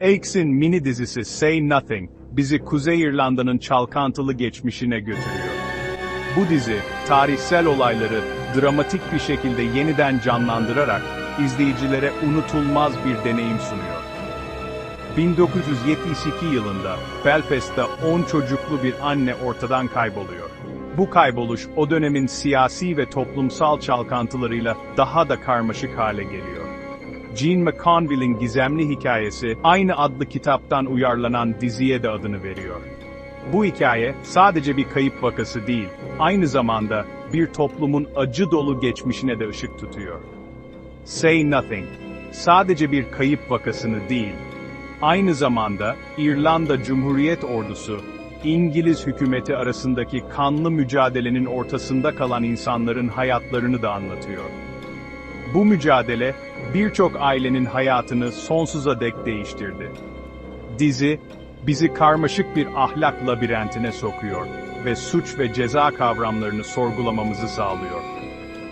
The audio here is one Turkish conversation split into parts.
Aikes'in mini dizisi Say Nothing, bizi Kuzey İrlanda'nın çalkantılı geçmişine götürüyor. Bu dizi, tarihsel olayları dramatik bir şekilde yeniden canlandırarak izleyicilere unutulmaz bir deneyim sunuyor. 1972 yılında Belfast'ta 10 çocuklu bir anne ortadan kayboluyor. Bu kayboluş o dönemin siyasi ve toplumsal çalkantılarıyla daha da karmaşık hale geliyor. Jean McConville'in gizemli hikayesi aynı adlı kitaptan uyarlanan diziye de adını veriyor. Bu hikaye sadece bir kayıp vakası değil, aynı zamanda bir toplumun acı dolu geçmişine de ışık tutuyor. Say Nothing, sadece bir kayıp vakasını değil, aynı zamanda İrlanda Cumhuriyet Ordusu, İngiliz hükümeti arasındaki kanlı mücadelenin ortasında kalan insanların hayatlarını da anlatıyor. Bu mücadele, birçok ailenin hayatını sonsuza dek değiştirdi. Dizi, bizi karmaşık bir ahlak labirentine sokuyor ve suç ve ceza kavramlarını sorgulamamızı sağlıyor.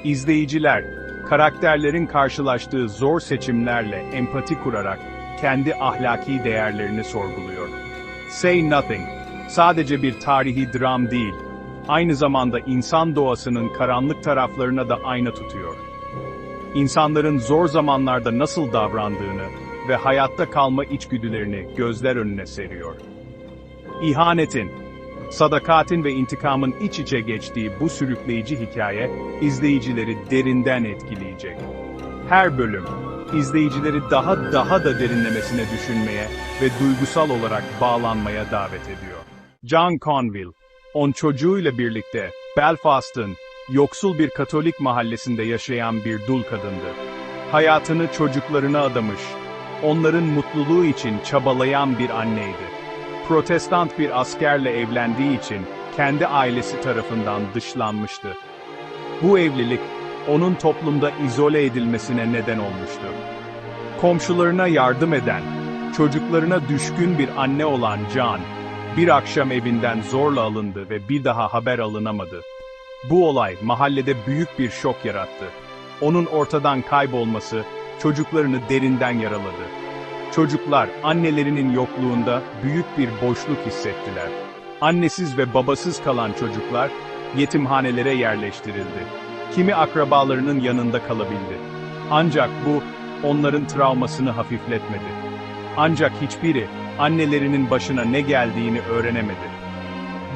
İzleyiciler, karakterlerin karşılaştığı zor seçimlerle empati kurarak kendi ahlaki değerlerini sorguluyor. Say Nothing, sadece bir tarihi dram değil, aynı zamanda insan doğasının karanlık taraflarına da ayna tutuyor. İnsanların zor zamanlarda nasıl davrandığını ve hayatta kalma içgüdülerini gözler önüne seriyor. İhanetin, sadakatin ve intikamın iç içe geçtiği bu sürükleyici hikaye, izleyicileri derinden etkileyecek. Her bölüm, izleyicileri daha daha da derinlemesine düşünmeye ve duygusal olarak bağlanmaya davet ediyor. John Conville, on çocuğuyla birlikte Belfast'ın yoksul bir Katolik mahallesinde yaşayan bir dul kadındı. Hayatını çocuklarına adamış, onların mutluluğu için çabalayan bir anneydi. Protestant bir askerle evlendiği için kendi ailesi tarafından dışlanmıştı. Bu evlilik, onun toplumda izole edilmesine neden olmuştu. Komşularına yardım eden, çocuklarına düşkün bir anne olan Can, bir akşam evinden zorla alındı ve bir daha haber alınamadı. Bu olay mahallede büyük bir şok yarattı. Onun ortadan kaybolması, çocuklarını derinden yaraladı. Çocuklar annelerinin yokluğunda büyük bir boşluk hissettiler. Annesiz ve babasız kalan çocuklar yetimhanelere yerleştirildi. Kimi akrabalarının yanında kalabildi. Ancak bu onların travmasını hafifletmedi. Ancak hiçbiri annelerinin başına ne geldiğini öğrenemedi.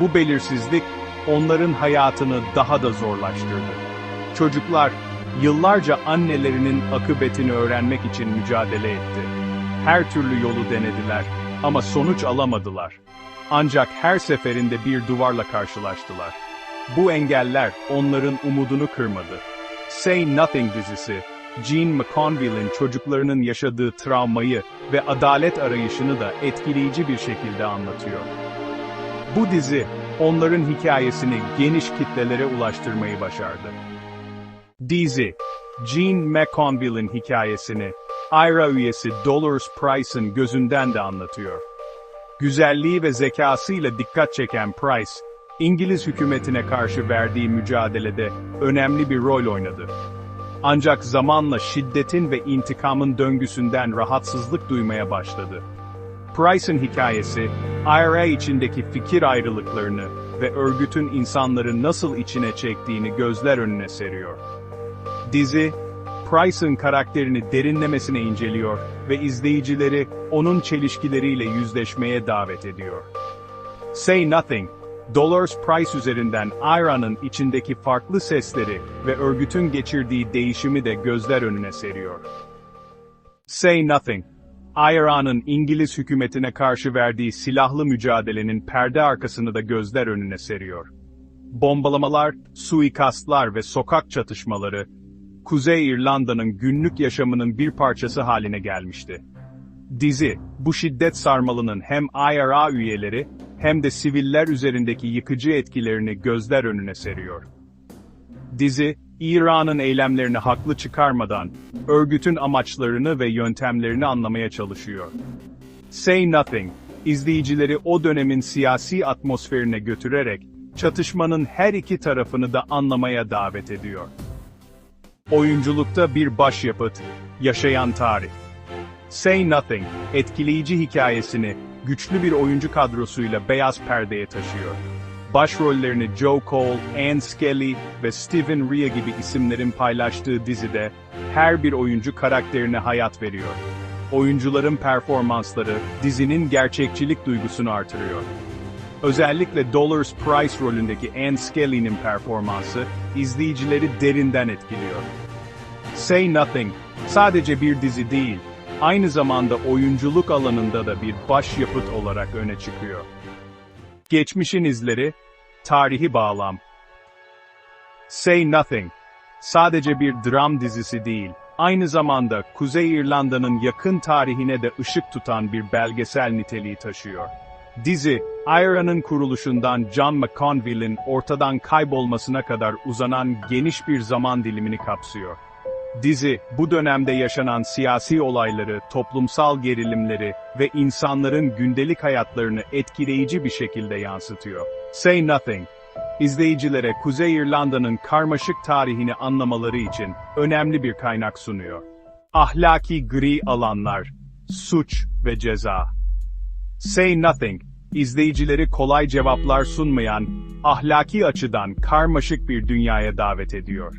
Bu belirsizlik onların hayatını daha da zorlaştırdı. Çocuklar yıllarca annelerinin akıbetini öğrenmek için mücadele etti. Her türlü yolu denediler ama sonuç alamadılar. Ancak her seferinde bir duvarla karşılaştılar. Bu engeller onların umudunu kırmadı. Say Nothing dizisi, Jean McConville'in çocuklarının yaşadığı travmayı ve adalet arayışını da etkileyici bir şekilde anlatıyor. Bu dizi, onların hikayesini geniş kitlelere ulaştırmayı başardı. Dizi, Jean McConville'in hikayesini, IRA üyesi Dolores Price'ın gözünden de anlatıyor. Güzelliği ve zekasıyla dikkat çeken Price, İngiliz hükümetine karşı verdiği mücadelede önemli bir rol oynadı. Ancak zamanla şiddetin ve intikamın döngüsünden rahatsızlık duymaya başladı. Price'ın hikayesi, IRA içindeki fikir ayrılıklarını ve örgütün insanları nasıl içine çektiğini gözler önüne seriyor. Dizi, Price'ın karakterini derinlemesine inceliyor ve izleyicileri onun çelişkileriyle yüzleşmeye davet ediyor. Say Nothing, Dolores Price üzerinden IRA'nın içindeki farklı sesleri ve örgütün geçirdiği değişimi de gözler önüne seriyor. Say Nothing, IRA'nın İngiliz hükümetine karşı verdiği silahlı mücadelenin perde arkasını da gözler önüne seriyor. Bombalamalar, suikastlar ve sokak çatışmaları, Kuzey İrlanda'nın günlük yaşamının bir parçası haline gelmişti. Dizi, bu şiddet sarmalının hem IRA üyeleri hem de siviller üzerindeki yıkıcı etkilerini gözler önüne seriyor. Dizi, İran'ın eylemlerini haklı çıkarmadan, örgütün amaçlarını ve yöntemlerini anlamaya çalışıyor. Say Nothing, izleyicileri o dönemin siyasi atmosferine götürerek, çatışmanın her iki tarafını da anlamaya davet ediyor. Oyunculukta bir başyapıt, yaşayan tarih. Say Nothing, etkileyici hikayesini güçlü bir oyuncu kadrosuyla beyaz perdeye taşıyor. Başrollerini Joe Cole, Anne Skelly ve Steven Rea gibi isimlerin paylaştığı dizide her bir oyuncu karakterine hayat veriyor. Oyuncuların performansları dizinin gerçekçilik duygusunu artırıyor. Özellikle Dollars Price rolündeki Anne Skelly'nin performansı izleyicileri derinden etkiliyor. Say Nothing sadece bir dizi değil, aynı zamanda oyunculuk alanında da bir başyapıt olarak öne çıkıyor. Geçmişin izleri, tarihi bağlam. Say Nothing sadece bir dram dizisi değil, aynı zamanda Kuzey İrlanda'nın yakın tarihine de ışık tutan bir belgesel niteliği taşıyor. Dizi, IRA'nın kuruluşundan John McConville'in ortadan kaybolmasına kadar uzanan geniş bir zaman dilimini kapsıyor. Dizi, bu dönemde yaşanan siyasi olayları, toplumsal gerilimleri ve insanların gündelik hayatlarını etkileyici bir şekilde yansıtıyor. Say Nothing, izleyicilere Kuzey İrlanda'nın karmaşık tarihini anlamaları için önemli bir kaynak sunuyor. Ahlaki gri alanlar, suç ve ceza. Say Nothing, izleyicileri kolay cevaplar sunmayan, ahlaki açıdan karmaşık bir dünyaya davet ediyor.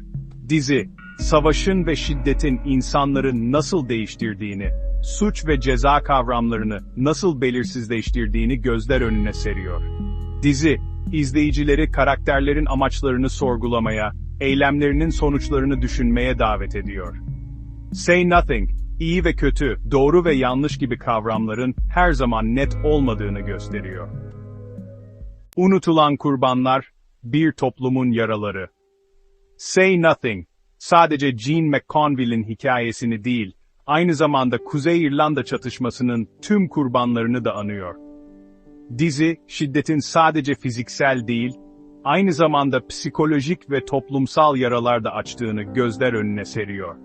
Dizi, savaşın ve şiddetin insanları nasıl değiştirdiğini, suç ve ceza kavramlarını nasıl belirsizleştirdiğini gözler önüne seriyor. Dizi, izleyicileri karakterlerin amaçlarını sorgulamaya, eylemlerinin sonuçlarını düşünmeye davet ediyor. Say Nothing, iyi ve kötü, doğru ve yanlış gibi kavramların her zaman net olmadığını gösteriyor. Unutulan kurbanlar, bir toplumun yaraları. Say Nothing, sadece Gene McConville'in hikayesini değil, aynı zamanda Kuzey İrlanda çatışmasının tüm kurbanlarını da anıyor. Dizi, şiddetin sadece fiziksel değil, aynı zamanda psikolojik ve toplumsal yaralar da açtığını gözler önüne seriyor.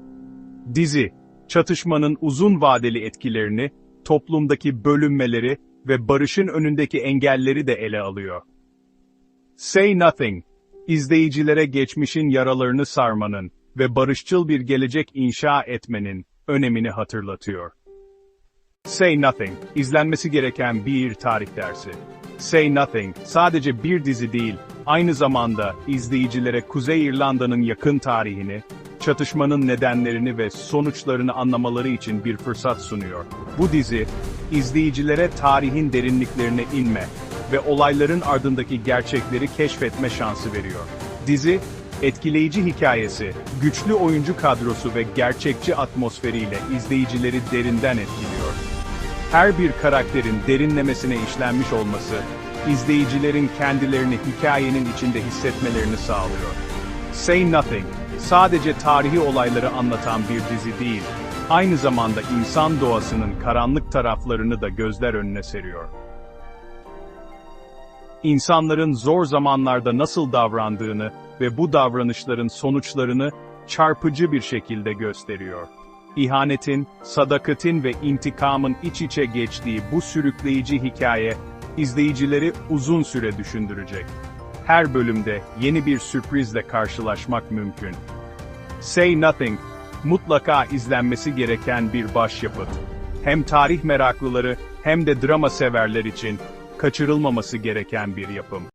Dizi, çatışmanın uzun vadeli etkilerini, toplumdaki bölünmeleri ve barışın önündeki engelleri de ele alıyor. Say Nothing, izleyicilere geçmişin yaralarını sarmanın ve barışçıl bir gelecek inşa etmenin önemini hatırlatıyor. Say Nothing, izlenmesi gereken bir tarih dersi. Say Nothing, sadece bir dizi değil, aynı zamanda izleyicilere Kuzey İrlanda'nın yakın tarihini, çatışmanın nedenlerini ve sonuçlarını anlamaları için bir fırsat sunuyor. Bu dizi, izleyicilere tarihin derinliklerine inme ve olayların ardındaki gerçekleri keşfetme şansı veriyor. Dizi, etkileyici hikayesi, güçlü oyuncu kadrosu ve gerçekçi atmosferiyle izleyicileri derinden etkiliyor. Her bir karakterin derinlemesine işlenmiş olması, izleyicilerin kendilerini hikayenin içinde hissetmelerini sağlıyor. Say Nothing, sadece tarihi olayları anlatan bir dizi değil, aynı zamanda insan doğasının karanlık taraflarını da gözler önüne seriyor. İnsanların zor zamanlarda nasıl davrandığını ve bu davranışların sonuçlarını çarpıcı bir şekilde gösteriyor. İhanetin, sadakatin ve intikamın iç içe geçtiği bu sürükleyici hikaye, izleyicileri uzun süre düşündürecek. Her bölümde yeni bir sürprizle karşılaşmak mümkün. Say Nothing, mutlaka izlenmesi gereken bir başyapıt. Hem tarih meraklıları hem de drama severler için kaçırılmaması gereken bir yapım.